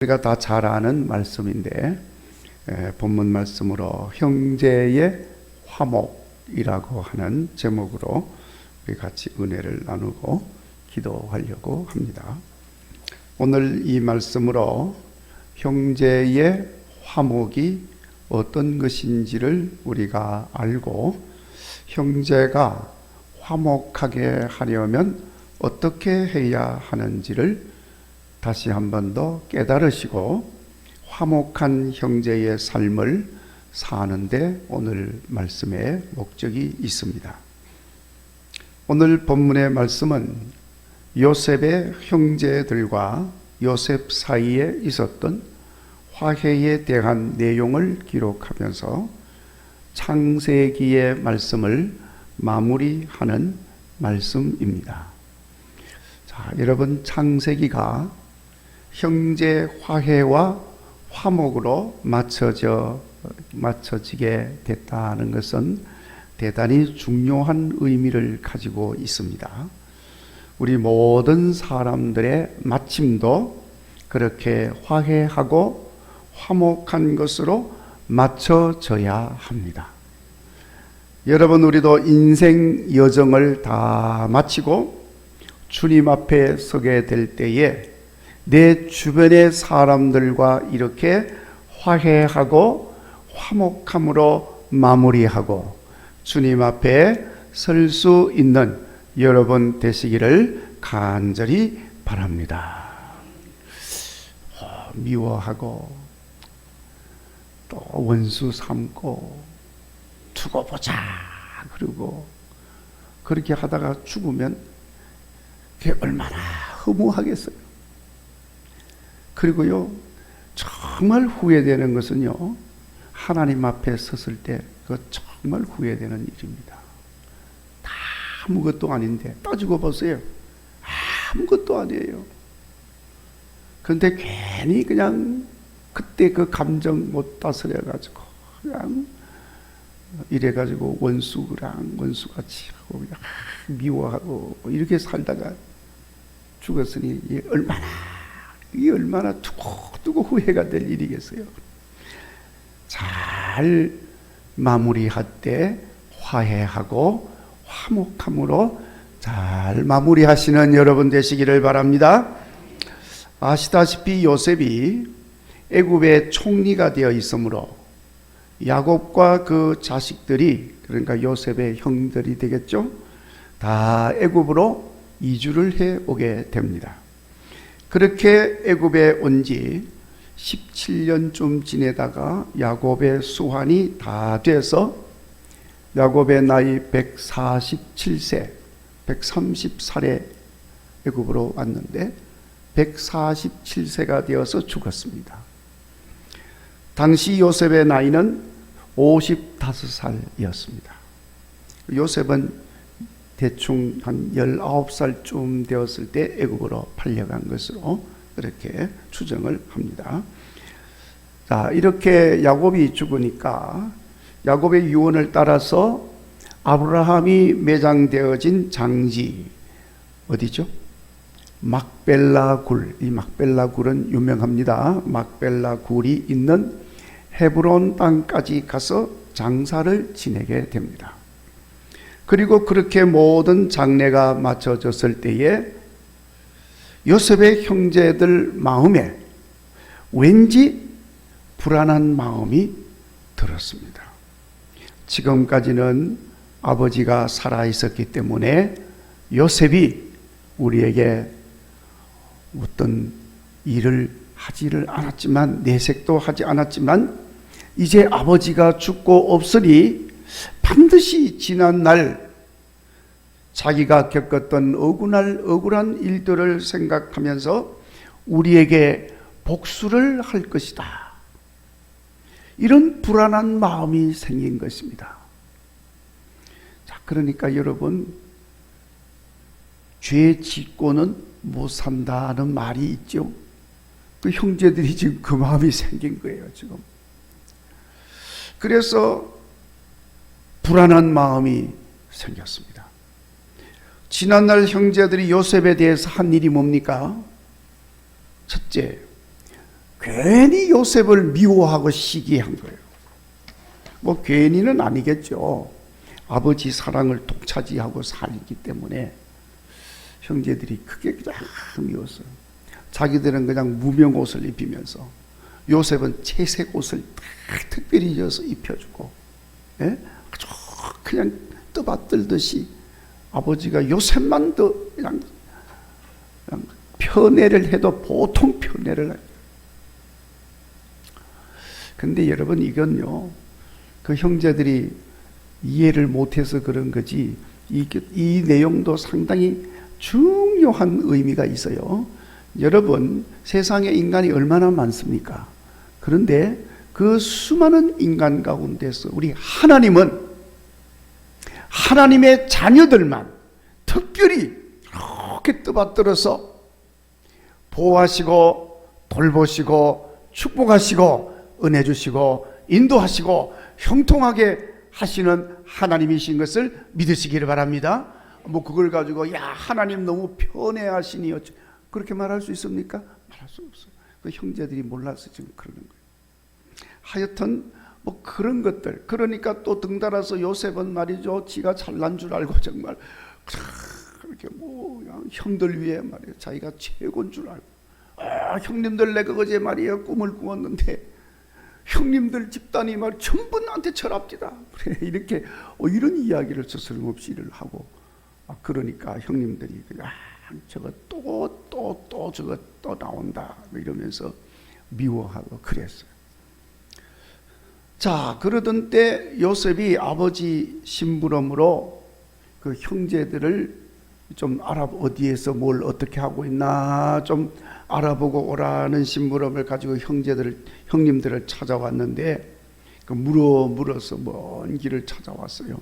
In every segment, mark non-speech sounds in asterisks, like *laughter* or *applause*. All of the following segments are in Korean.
우리가 다 잘 아는 말씀인데 에, 본문 말씀으로 형제의 화목이라고 하는 제목으로 우리 같이 은혜를 나누고 기도하려고 합니다. 오늘 이 말씀으로 형제의 화목이 어떤 것인지를 우리가 알고 형제가 화목하게 하려면 어떻게 해야 하는지를 다시 한 번 더 깨달으시고 화목한 형제의 삶을 사는데 오늘 말씀의 목적이 있습니다. 오늘 본문의 말씀은 요셉의 형제들과 요셉 사이에 있었던 화해에 대한 내용을 기록하면서 창세기의 말씀을 마무리하는 말씀입니다. 자, 여러분 창세기가 형제 화해와 화목으로 맞춰져 맞춰지게 됐다는 것은 대단히 중요한 의미를 가지고 있습니다. 우리 모든 사람들의 마침도 그렇게 화해하고 화목한 것으로 맞춰져야 합니다. 여러분, 우리도 인생 여정을 다 마치고 주님 앞에 서게 될 때에 내 주변의 사람들과 이렇게 화해하고 화목함으로 마무리하고 주님 앞에 설 수 있는 여러분 되시기를 간절히 바랍니다. 어, 미워하고 또 원수 삼고 두고 보자 그리고 그렇게 하다가 죽으면 그게 얼마나 허무하겠어요. 그리고요, 정말 후회되는 것은요, 하나님 앞에 섰을 때, 그 정말 후회되는 일입니다. 다 아무것도 아닌데, 따지고 보세요. 아무것도 아니에요. 그런데 괜히 그냥 그때 그 감정 못 다스려가지고, 그냥 이래가지고 원수랑 원수같이 하고, 그냥 미워하고, 이렇게 살다가 죽었으니, 얼마나 이 얼마나 두고두고 후회가 될 일이겠어요. 잘 마무리할 때 화해하고 화목함으로 잘 마무리하시는 여러분 되시기를 바랍니다. 아시다시피 요셉이 애굽의 총리가 되어 있으므로 야곱과 그 자식들이 그러니까 요셉의 형들이 되겠죠. 다 애굽으로 이주를 해 오게 됩니다. 그렇게 애굽에 온 지 17년쯤 지내다가 야곱의 수환이 다 돼서 야곱의 나이 147세, 130살에 애굽으로 왔는데 147세가 되어서 죽었습니다. 당시 요셉의 나이는 55살이었습니다. 요셉은 대충 한 19살쯤 되었을 때 애굽으로 팔려간 것으로 이렇게 추정을 합니다. 자, 이렇게 야곱이 죽으니까 야곱의 유언을 따라서 아브라함이 매장되어진 장지 어디죠? 막벨라 굴. 이 막벨라 굴은 유명합니다. 막벨라 굴이 있는 헤브론 땅까지 가서 장사를 지내게 됩니다. 그리고 그렇게 모든 장례가 마쳐졌을 때에 요셉의 형제들 마음에 왠지 불안한 마음이 들었습니다. 지금까지는 아버지가 살아 있었기 때문에 요셉이 우리에게 어떤 일을 하지를 않았지만 내색도 하지 않았지만 이제 아버지가 죽고 없으니 반드시 지난 날 자기가 겪었던 억울한, 억울한 일들을 생각하면서 우리에게 복수를 할 것이다. 이런 불안한 마음이 생긴 것입니다. 자, 그러니까 여러분, 죄 짓고는 못 산다는 말이 있죠. 그 형제들이 지금 그 마음이 생긴 거예요, 지금. 그래서 불안한 마음이 생겼습니다. 지난날 형제들이 요셉에 대해서 한 일이 뭡니까? 첫째, 괜히 요셉을 미워하고 시기한 거예요. 뭐 괜히는 아니겠죠. 아버지 사랑을 독차지하고 살기 때문에 형제들이 크게 그냥 미웠어요. 자기들은 그냥 무명 옷을 입히면서 요셉은 채색 옷을 딱 특별히 입혀주고 예? 아주 그냥 떠받들듯이 아버지가 요셉만 더 그냥, 그냥 편애를 해도 보통 편애를 해요. 근데 여러분 이건요 그 형제들이 이해를 못해서 그런 거지 이, 이 내용도 상당히 중요한 의미가 있어요. 여러분 세상에 인간이 얼마나 많습니까? 그런데 그 수많은 인간 가운데서 우리 하나님은 하나님의 자녀들만 특별히 이렇게 떠받들어서 보호하시고 돌보시고 축복하시고 은혜 주시고 인도하시고 형통하게 하시는 하나님이신 것을 믿으시기를 바랍니다. 뭐 그걸 가지고 야 하나님 너무 편애하시니 그렇게 말할 수 있습니까? 말할 수 없어요. 그 형제들이 몰라서 지금 그러는 거예요. 하여튼 뭐 그런 것들. 그러니까 또 등달아서 요셉은 말이죠. 지가 잘난 줄 알고 정말 이렇게 뭐 형들 위해 말이에요. 자기가 최고인 줄 알고. 아, 형님들 내가 어제 말이에요. 꿈을 꾸었는데 형님들 집단이 말 전부 나한테 철합디다. 그래 이렇게 어, 이런 이야기를 스스럼없이 일을 하고. 아, 그러니까 형님들이 그냥 아, 저거 또 또 또 저거 또 나온다. 뭐 이러면서 미워하고 그랬어요. 자, 그러던 때 요셉이 아버지 심부름으로 그 형제들을 좀 알아 어디에서 뭘 어떻게 하고 있나 좀 알아보고 오라는 심부름을 가지고 형제들을 형님들을 찾아왔는데 그 물어 물어서 먼 길을 찾아왔어요.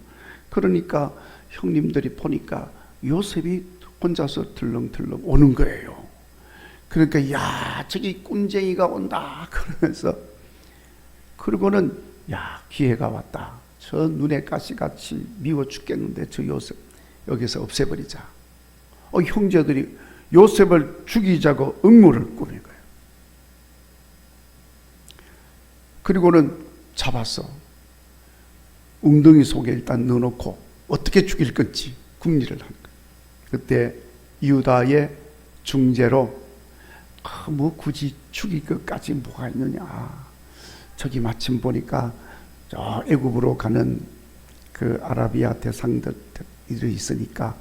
그러니까 형님들이 보니까 요셉이 혼자서 들렁들렁 오는 거예요. 그러니까 야 저기 꾼쟁이가 온다 *laughs* 그러면서 그리고는 야 기회가 왔다. 저 눈에 가시같이 미워 죽겠는데 저 요셉 여기서 없애버리자. 어, 형제들이 요셉을 죽이자고 음모를 꾸민 거예요. 그리고는 잡았어. 웅덩이 속에 일단 넣어놓고 어떻게 죽일 건지 궁리를 한 거예요. 그때 유다의 중재로 아, 뭐 굳이 죽일 것까지 뭐가 있느냐. 저기 마침 보니까 저 애굽으로 가는 그 아라비아 대상들이 있으니까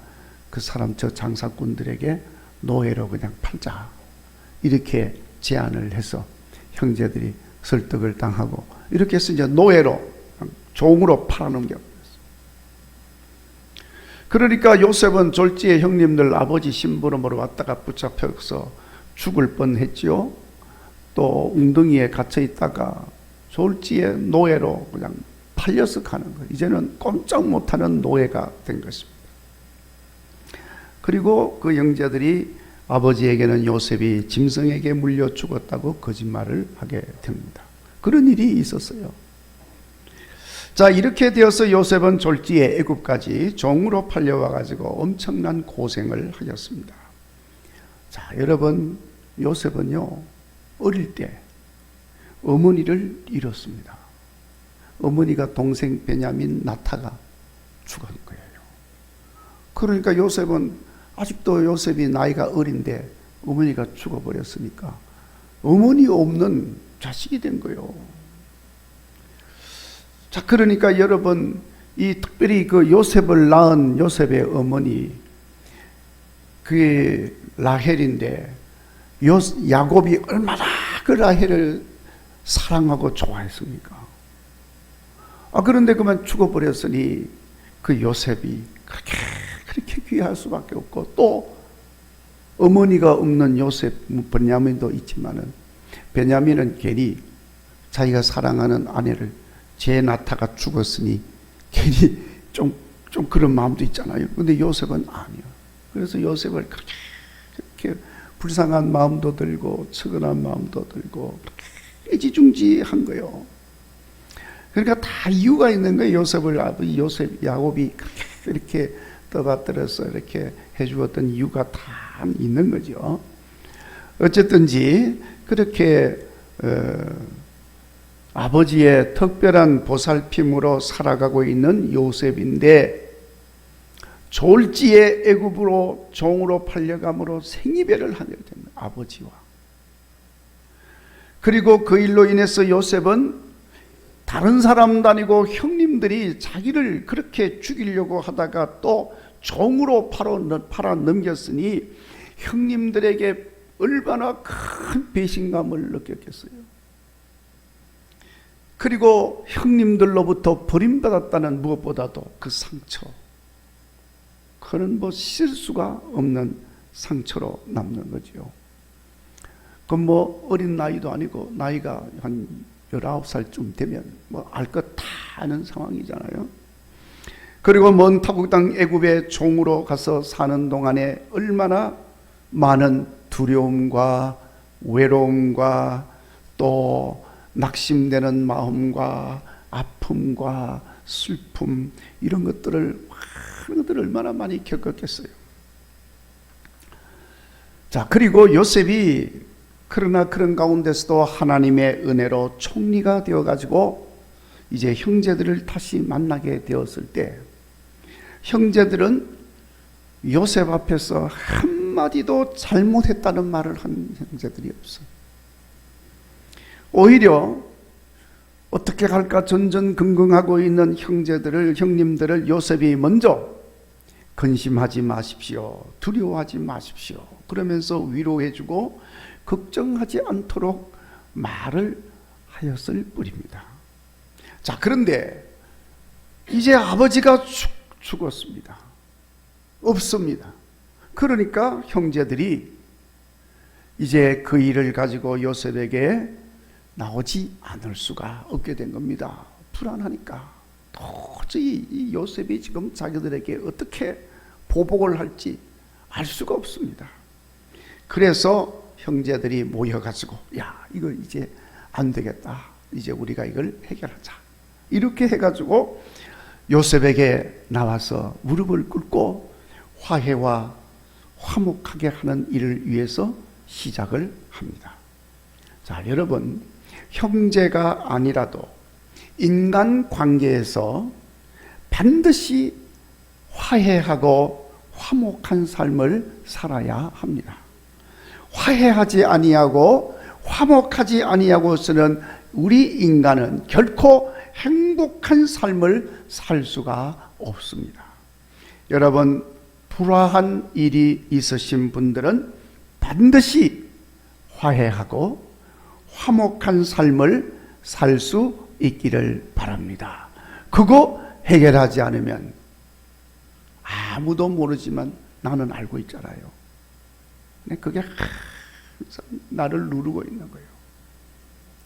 그 사람 저 장사꾼들에게 노예로 그냥 팔자 이렇게 제안을 해서 형제들이 설득을 당하고 이렇게 해서 이제 노예로 종으로 팔아넘겨 그러니까 요셉은 졸지에 형님들 아버지 심부름으로 왔다가 붙잡혀서 죽을 뻔했지요. 또 웅덩이에 갇혀 있다가 졸지에 노예로 그냥 팔려서 가는 거예요. 이제는 꼼짝 못하는 노예가 된 것입니다. 그리고 그 형제들이 아버지에게는 요셉이 짐승에게 물려 죽었다고 거짓말을 하게 됩니다. 그런 일이 있었어요. 자, 이렇게 되어서 요셉은 졸지에 애굽까지 종으로 팔려와 가지고 엄청난 고생을 하였습니다. 자, 여러분 요셉은요. 어릴 때 어머니를 잃었습니다. 어머니가 동생 베냐민 나타가 죽은 거예요. 그러니까 요셉은 아직도 요셉이 나이가 어린데 어머니가 죽어버렸으니까 어머니 없는 자식이 된 거예요. 자, 그러니까 여러분, 이 특별히 그 요셉을 낳은 요셉의 어머니, 그게 라헬인데, 요, 야곱이 얼마나 그 라헬을 사랑하고 좋아했습니까? 아, 그런데 그만 죽어버렸으니 그 요셉이 그렇게, 그렇게 귀할 수밖에 없고, 또 어머니가 없는 요셉, 베냐민도 있지만은, 베냐민은 괜히 자기가 사랑하는 아내를 제 나타가 죽었으니 괜히 좀, 좀 그런 마음도 있잖아요. 근데 요셉은 아니요. 그래서 요셉을 그렇게 불쌍한 마음도 들고, 측은한 마음도 들고, 애지중지한 거예요. 그러니까 다 이유가 있는 거예요. 요셉을 아버지 요셉 야곱이 이렇게 떠받들어서 이렇게 해주었던 이유가 다 있는 거죠. 어쨌든지 그렇게 어, 아버지의 특별한 보살핌으로 살아가고 있는 요셉인데 졸지에 애굽으로 종으로 팔려감으로 생이별을 하게 됩니다. 아버지와. 그리고 그 일로 인해서 요셉은 다른 사람도 아니고 형님들이 자기를 그렇게 죽이려고 하다가 또 종으로 팔아, 넘겼으니 형님들에게 얼마나 큰 배신감을 느꼈겠어요. 그리고 형님들로부터 버림받았다는 무엇보다도 그 상처. 그는 뭐 실수가 없는 상처로 남는 거죠. 그뭐 어린 나이도 아니고 나이가 한 19살쯤 되면 뭐 알 것 다 아는 상황이잖아요. 그리고 먼 타국 땅 애굽의 종으로 가서 사는 동안에 얼마나 많은 두려움과 외로움과 또 낙심되는 마음과 아픔과 슬픔 이런 것들을 것들을 얼마나 많이 겪었겠어요. 자, 그리고 요셉이 그러나 그런 가운데서도 하나님의 은혜로 총리가 되어 가지고 이제 형제들을 다시 만나게 되었을 때 형제들은 요셉 앞에서 한마디도 잘못했다는 말을 한 형제들이 없어요. 오히려 어떻게 할까 전전긍긍하고 있는 형제들을 형님들을 요셉이 먼저 근심하지 마십시오. 두려워하지 마십시오. 그러면서 위로해주고 걱정하지 않도록 말을 하였을 뿐입니다. 자, 그런데 이제 아버지가 죽, 죽었습니다. 없습니다. 그러니까 형제들이 이제 그 일을 가지고 요셉에게 나오지 않을 수가 없게 된 겁니다. 불안하니까 도저히 이 요셉이 지금 자기들에게 어떻게 보복을 할지 알 수가 없습니다. 그래서 형제들이 모여가지고 야 이거 이제 안 되겠다. 이제 우리가 이걸 해결하자. 이렇게 해가지고 요셉에게 나와서 무릎을 꿇고 화해와 화목하게 하는 일을 위해서 시작을 합니다. 자, 여러분, 형제가 아니라도 인간 관계에서 반드시 화해하고 화목한 삶을 살아야 합니다. 화해하지 아니하고 화목하지 아니하고서는 우리 인간은 결코 행복한 삶을 살 수가 없습니다. 여러분 불화한 일이 있으신 분들은 반드시 화해하고 화목한 삶을 살 수 있기를 바랍니다. 그거 해결하지 않으면 아무도 모르지만 나는 알고 있잖아요. 네, 그게 항상 나를 누르고 있는 거예요.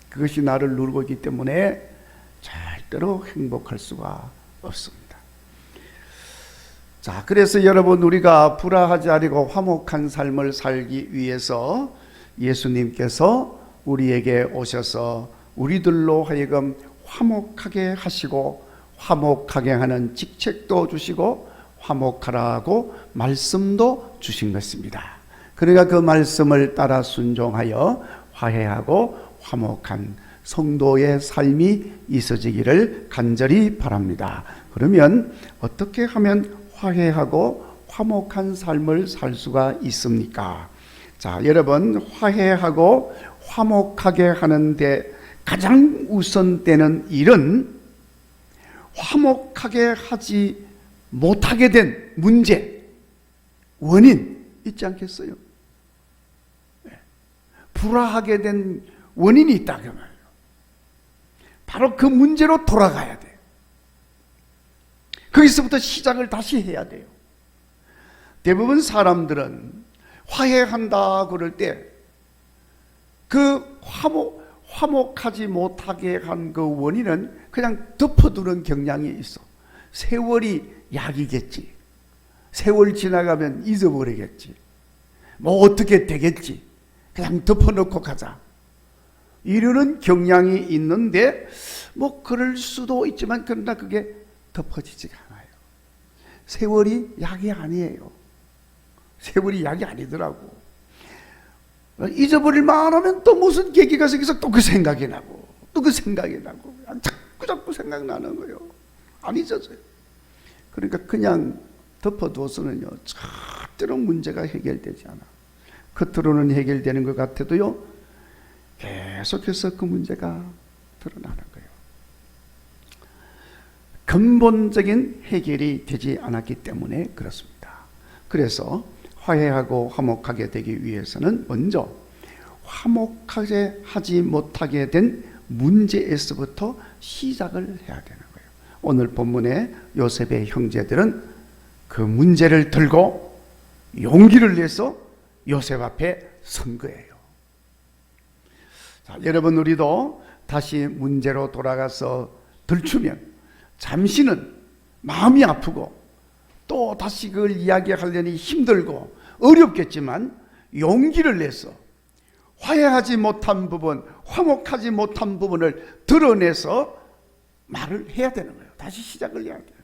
그것이 나를 누르고 있기 때문에 절대로 행복할 수가 없습니다. 자, 그래서 여러분 우리가 불화하지 않고 화목한 삶을 살기 위해서 예수님께서 우리에게 오셔서 우리들로 하여금 화목하게 하시고 화목하게 하는 직책도 주시고 화목하라고 말씀도 주신 것입니다. 그러니까 그 말씀을 따라 순종하여 화해하고 화목한 성도의 삶이 있어지기를 간절히 바랍니다. 그러면 어떻게 하면 화해하고 화목한 삶을 살 수가 있습니까? 자, 여러분, 화해하고 화목하게 하는데 가장 우선되는 일은 화목하게 하지 못하게 된 문제, 원인 있지 않겠어요? 네. 불화하게 된 원인이 있다 그 말이에요. 바로 그 문제로 돌아가야 돼요. 거기서부터 시작을 다시 해야 돼요. 대부분 사람들은 화해한다 그럴 때 그 화목 화목하지 못하게 한 그 원인은 그냥 덮어두는 경향이 있어. 세월이 약이겠지. 세월 지나가면 잊어버리겠지. 뭐 어떻게 되겠지. 그냥 덮어놓고 가자. 이러는 경향이 있는데 뭐 그럴 수도 있지만 그러나 그게 덮어지지가 않아요. 세월이 약이 아니에요. 세월이 약이 아니더라고. 잊어버릴 만 하면 또 무슨 계기가 생겨서 또 그 생각이 나고 또 그 생각이 나고 자꾸 자꾸 생각나는 거예요. 안 잊어져요. 그러니까 그냥 덮어두어서는요 절대로 문제가 해결되지 않아. 겉으로는 해결되는 것 같아도요 계속해서 그 문제가 드러나는 거예요. 근본적인 해결이 되지 않았기 때문에 그렇습니다. 그래서 화해하고 화목하게 되기 위해서는 먼저 화목하게 하지 못하게 된 문제에서부터 시작을 해야 되는 거예요. 오늘 본문에 요셉의 형제들은 그 문제를 들고 용기를 내서 요셉 앞에 선 거예요. 자, 여러분 우리도 다시 문제로 돌아가서 들추면 잠시는 마음이 아프고 또 다시 그걸 이야기하려니 힘들고 어렵겠지만 용기를 내서 화해하지 못한 부분, 화목하지 못한 부분을 드러내서 말을 해야 되는 거예요. 다시 시작을 해야 돼요.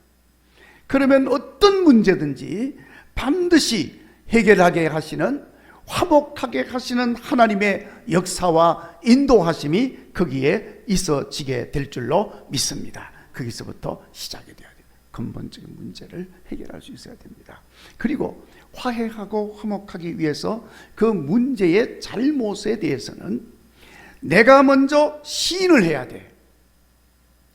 그러면 어떤 문제든지 반드시 해결하게 하시는 화목하게 하시는 하나님의 역사와 인도하심이 거기에 있어지게 될 줄로 믿습니다. 거기서부터 시작이 돼야 돼요. 근본적인 문제를 해결할 수 있어야 됩니다. 그리고 화해하고 화목하기 위해서 그 문제의 잘못에 대해서는 내가 먼저 시인을 해야 돼.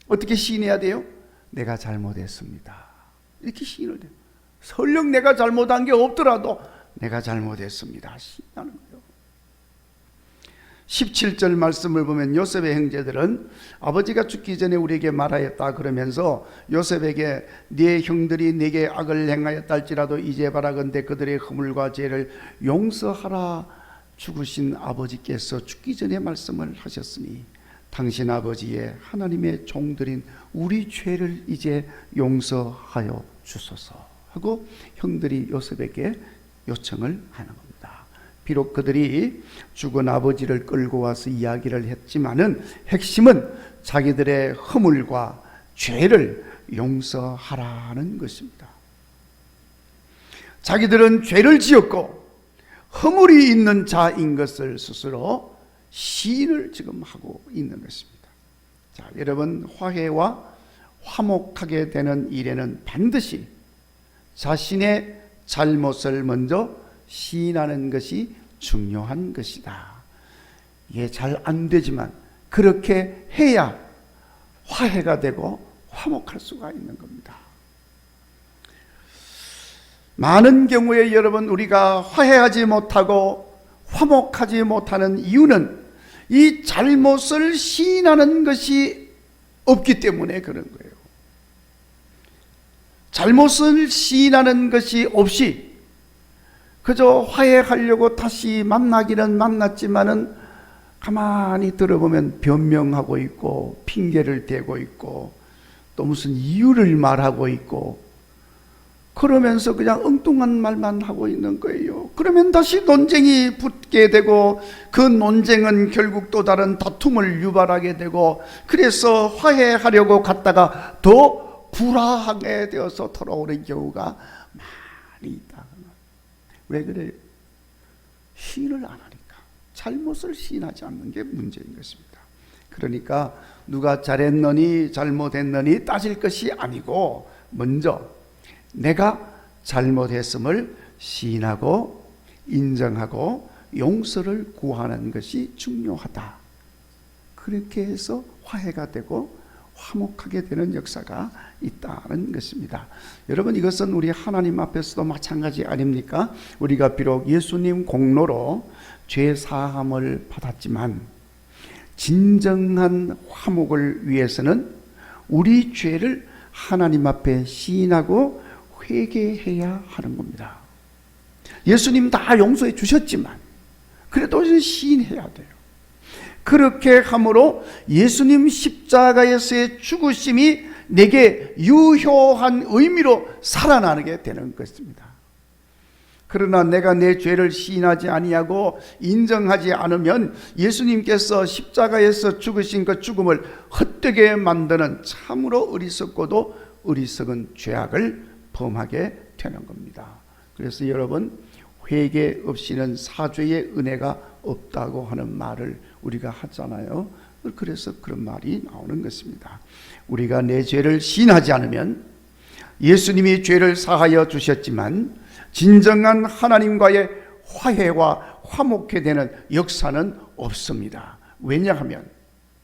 어떻게 시인해야 돼요? 내가 잘못했습니다. 이렇게 시인을 해요. 설령 내가 잘못한 게 없더라도 내가 잘못했습니다. 시인하는 거예요. 17절 말씀을 보면 요셉의 형제들은 아버지가 죽기 전에 우리에게 말하였다 그러면서 요셉에게 네 형들이 내게 악을 행하였다 할지라도 이제 바라건대 그들의 허물과 죄를 용서하라 죽으신 아버지께서 죽기 전에 말씀을 하셨으니 당신 아버지의 하나님의 종들인 우리 죄를 이제 용서하여 주소서 하고 형들이 요셉에게 요청을 하는 겁니다. 비록 그들이 죽은 아버지를 끌고 와서 이야기를 했지만은 핵심은 자기들의 허물과 죄를 용서하라는 것입니다. 자기들은 죄를 지었고 허물이 있는 자인 것을 스스로 시인을 지금 하고 있는 것입니다. 자, 여러분 화해와 화목하게 되는 일에는 반드시 자신의 잘못을 먼저 시인하는 것이 중요한 것이다. 이게 잘 안 되지만 그렇게 해야 화해가 되고 화목할 수가 있는 겁니다. 많은 경우에 여러분 우리가 화해하지 못하고 화목하지 못하는 이유는 이 잘못을 시인하는 것이 없기 때문에 그런 거예요. 잘못을 시인하는 것이 없이 그저 화해하려고 다시 만나기는 만났지만은 가만히 들어보면 변명하고 있고 핑계를 대고 있고 또 무슨 이유를 말하고 있고 그러면서 그냥 엉뚱한 말만 하고 있는 거예요. 그러면 다시 논쟁이 붙게 되고 그 논쟁은 결국 또 다른 다툼을 유발하게 되고 그래서 화해하려고 갔다가 더 불화하게 되어서 돌아오는 경우가 많이 있다. 왜 그래요? 시인을 안 하니까. 잘못을 시인하지 않는 게 문제인 것입니다. 그러니까 누가 잘했느니 잘못했느니 따질 것이 아니고 먼저 내가 잘못했음을 시인하고 인정하고 용서를 구하는 것이 중요하다. 그렇게 해서 화해가 되고 화목하게 되는 역사가 있다는 것입니다. 여러분 이것은 우리 하나님 앞에서도 마찬가지 아닙니까? 우리가 비록 예수님 공로로 죄 사함을 받았지만 진정한 화목을 위해서는 우리 죄를 하나님 앞에 시인하고 회개해야 하는 겁니다. 예수님 다 용서해 주셨지만 그래도 시인해야 돼요. 그렇게 함으로 예수님 십자가에서의 죽으심이 내게 유효한 의미로 살아나게 되는 것입니다. 그러나 내가 내 죄를 시인하지 아니하고 인정하지 않으면 예수님께서 십자가에서 죽으신 그 죽음을 헛되게 만드는 참으로 어리석고도 어리석은 죄악을 범하게 되는 겁니다. 그래서 여러분 회개 없이는 사죄의 은혜가 없다고 하는 말을 우리가 하잖아요. 그래서 그런 말이 나오는 것입니다. 우리가 내 죄를 시인하지 않으면 예수님이 죄를 사하여 주셨지만 진정한 하나님과의 화해와 화목해 되는 역사는 없습니다. 왜냐하면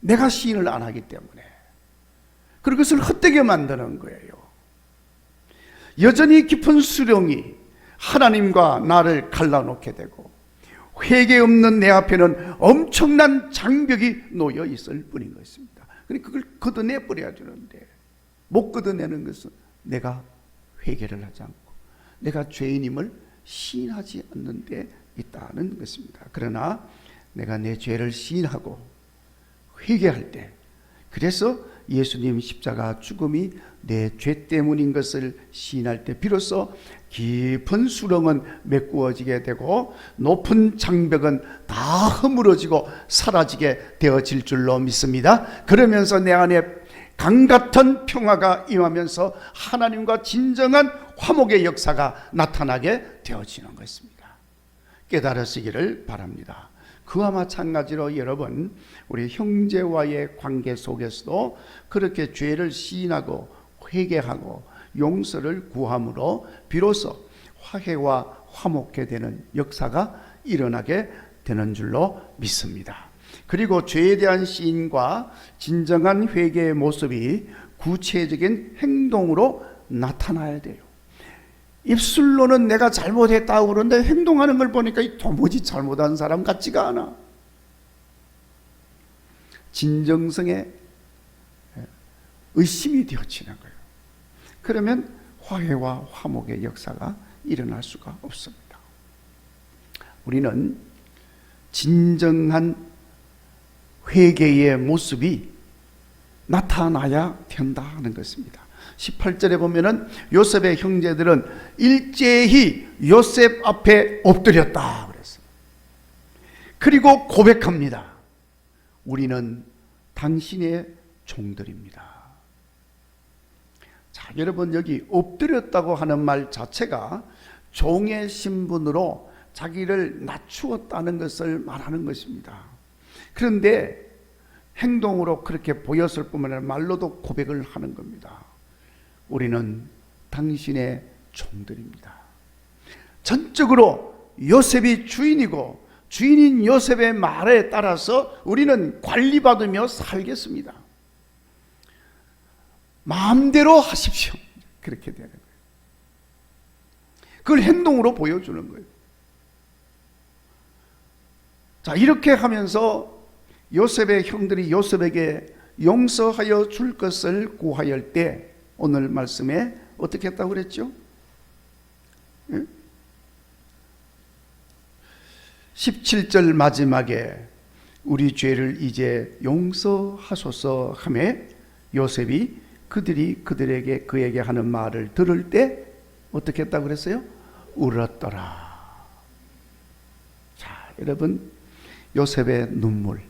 내가 시인을 안 하기 때문에 그것을 헛되게 만드는 거예요. 여전히 깊은 수령이 하나님과 나를 갈라놓게 되고 회개 없는 내 앞에는 엄청난 장벽이 놓여 있을 뿐인 것입니다. 그러니까 그걸 걷어내 버려야 되는데 못 걷어내는 것은 내가 회개를 하지 않고 내가 죄인임을 시인하지 않는 데 있다는 것입니다. 그러나 내가 내 죄를 시인하고 회개할 때 그래서 예수님 십자가 죽음이 내 죄 때문인 것을 시인할 때 비로소 깊은 수렁은 메꾸어지게 되고 높은 장벽은 다 허물어지고 사라지게 되어질 줄로 믿습니다. 그러면서 내 안에 강 같은 평화가 임하면서 하나님과 진정한 화목의 역사가 나타나게 되어지는 것입니다. 깨달으시기를 바랍니다. 그와 마찬가지로 여러분 우리 형제와의 관계 속에서도 그렇게 죄를 시인하고 회개하고 용서를 구함으로 비로소 화해와 화목해 되는 역사가 일어나게 되는 줄로 믿습니다. 그리고 죄에 대한 시인과 진정한 회개의 모습이 구체적인 행동으로 나타나야 돼요. 입술로는 내가 잘못했다고 그러는데 행동하는 걸 보니까 도무지 잘못한 사람 같지가 않아. 진정성에 의심이 되어지는 거예요. 그러면 화해와 화목의 역사가 일어날 수가 없습니다. 우리는 진정한 회개의 모습이 나타나야 된다는 것입니다. 18절에 보면은 요셉의 형제들은 일제히 요셉 앞에 엎드렸다 그랬어요. 그리고 고백합니다. 우리는 당신의 종들입니다. 자, 여러분 여기 엎드렸다고 하는 말 자체가 종의 신분으로 자기를 낮추었다는 것을 말하는 것입니다. 그런데 행동으로 그렇게 보였을 뿐만 아니라 말로도 고백을 하는 겁니다. 우리는 당신의 종들입니다. 전적으로 요셉이 주인이고 주인인 요셉의 말에 따라서 우리는 관리받으며 살겠습니다. 마음대로 하십시오. 그렇게 되는 거예요. 그걸 행동으로 보여주는 거예요. 자, 이렇게 하면서 요셉의 형들이 요셉에게 용서하여 줄 것을 구하였을 때 오늘 말씀에 어떻게 했다고 그랬죠? 예? 17절 마지막에 우리 죄를 이제 용서하소서 하매 요셉이 그들이 그들에게 그에게 하는 말을 들을 때 어떻게 했다고 그랬어요? 울었더라. 자, 여러분 요셉의 눈물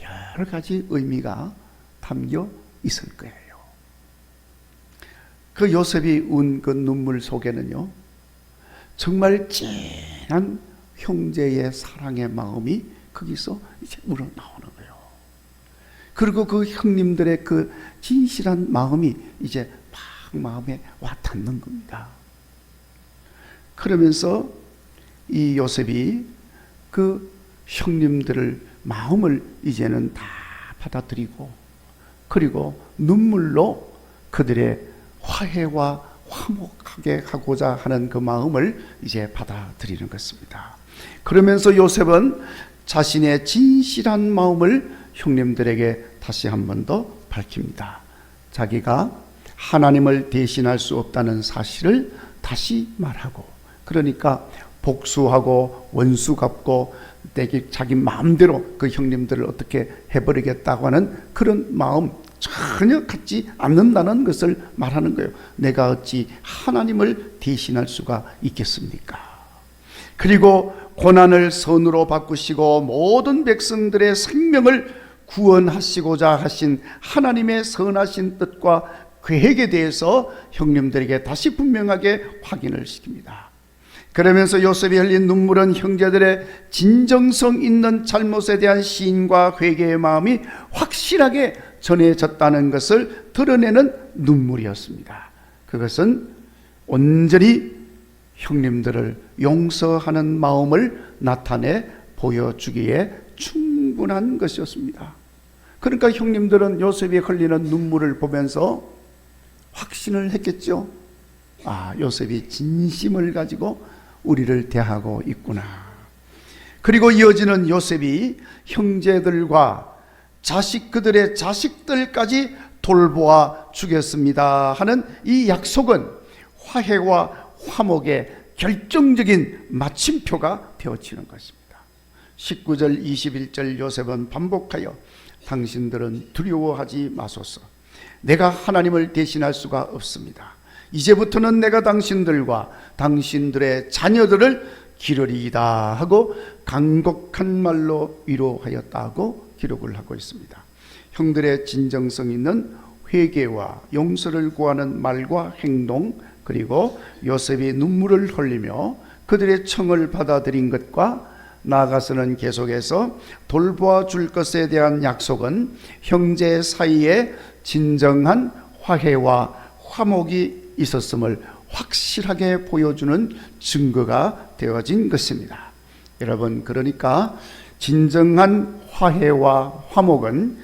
여러 가지 의미가 담겨 있을 거예요. 그 요셉이 운 그 눈물 속에는요, 정말 진한 형제의 사랑의 마음이 거기서 이제 우러나오는 거예요. 그리고 그 형님들의 그 진실한 마음이 이제 막 마음에 와 닿는 겁니다. 그러면서 이 요셉이 그 형님들을 마음을 이제는 다 받아들이고 그리고 눈물로 그들의 화해와 화목하게 하고자 하는 그 마음을 이제 받아들이는 것입니다. 그러면서 요셉은 자신의 진실한 마음을 형님들에게 다시 한 번 더 밝힙니다. 자기가 하나님을 대신할 수 없다는 사실을 다시 말하고 그러니까 복수하고 원수 갚고 자기 마음대로 그 형님들을 어떻게 해버리겠다고 하는 그런 마음 전혀 갖지 않는다는 것을 말하는 거예요. 내가 어찌 하나님을 대신할 수가 있겠습니까? 그리고 고난을 선으로 바꾸시고 모든 백성들의 생명을 구원하시고자 하신 하나님의 선하신 뜻과 계획에 대해서 형님들에게 다시 분명하게 확인을 시킵니다. 그러면서 요셉이 흘린 눈물은 형제들의 진정성 있는 잘못에 대한 시인과 회개의 마음이 확실하게 전해졌다는 것을 드러내는 눈물이었습니다. 그것은 온전히 형님들을 용서하는 마음을 나타내 보여주기에 충분한 것이었습니다. 그러니까 형님들은 요셉이 흘리는 눈물을 보면서 확신을 했겠죠. 아, 요셉이 진심을 가지고 우리를 대하고 있구나. 그리고 이어지는 요셉이 형제들과 자식 그들의 자식들까지 돌보아 주겠습니다 하는 이 약속은 화해와 화목의 결정적인 마침표가 되어지는 것입니다. 19절 21절 요셉은 반복하여 당신들은 두려워하지 마소서. 내가 하나님을 대신할 수가 없습니다. 이제부터는 내가 당신들과 당신들의 자녀들을 기르리이다 하고 강곡한 말로 위로하였다고 기록을 하고 있습니다. 형들의 진정성 있는 회개와 용서를 구하는 말과 행동 그리고 요셉이 눈물을 흘리며 그들의 청을 받아들인 것과 나아가서는 계속해서 돌보아 줄 것에 대한 약속은 형제 사이에 진정한 화해와 화목이 있었음을 확실하게 보여주는 증거가 되어진 것입니다. 여러분, 그러니까 진정한 화해와 화목은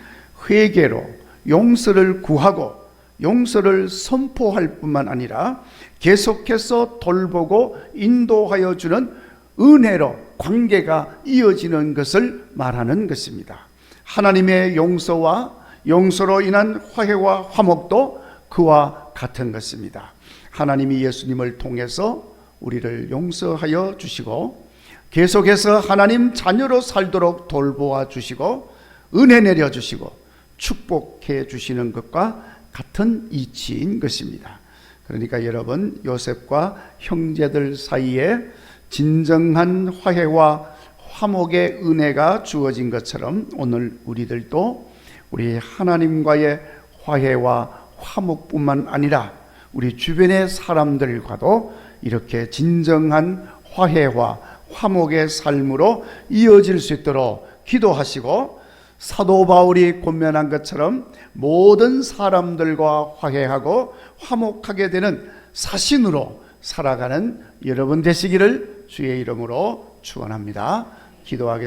회개로 용서를 구하고 용서를 선포할 뿐만 아니라 계속해서 돌보고 인도하여 주는 은혜로 관계가 이어지는 것을 말하는 것입니다. 하나님의 용서와 용서로 인한 화해와 화목도 그와 같은 것입니다. 하나님이 예수님을 통해서 우리를 용서하여 주시고 계속해서 하나님 자녀로 살도록 돌보아 주시고 은혜 내려 주시고 축복해 주시는 것과 같은 이치인 것입니다. 그러니까 여러분 요셉과 형제들 사이에 진정한 화해와 화목의 은혜가 주어진 것처럼 오늘 우리들도 우리 하나님과의 화해와 화목뿐만 아니라 우리 주변의 사람들과도 이렇게 진정한 화해와 화목의 삶으로 이어질 수 있도록 기도하시고 사도 바울이 권면한 것처럼 모든 사람들과 화해하고 화목하게 되는 사신으로 살아가는 여러분 되시기를 주의 이름으로 축원합니다. 기도하겠습니다.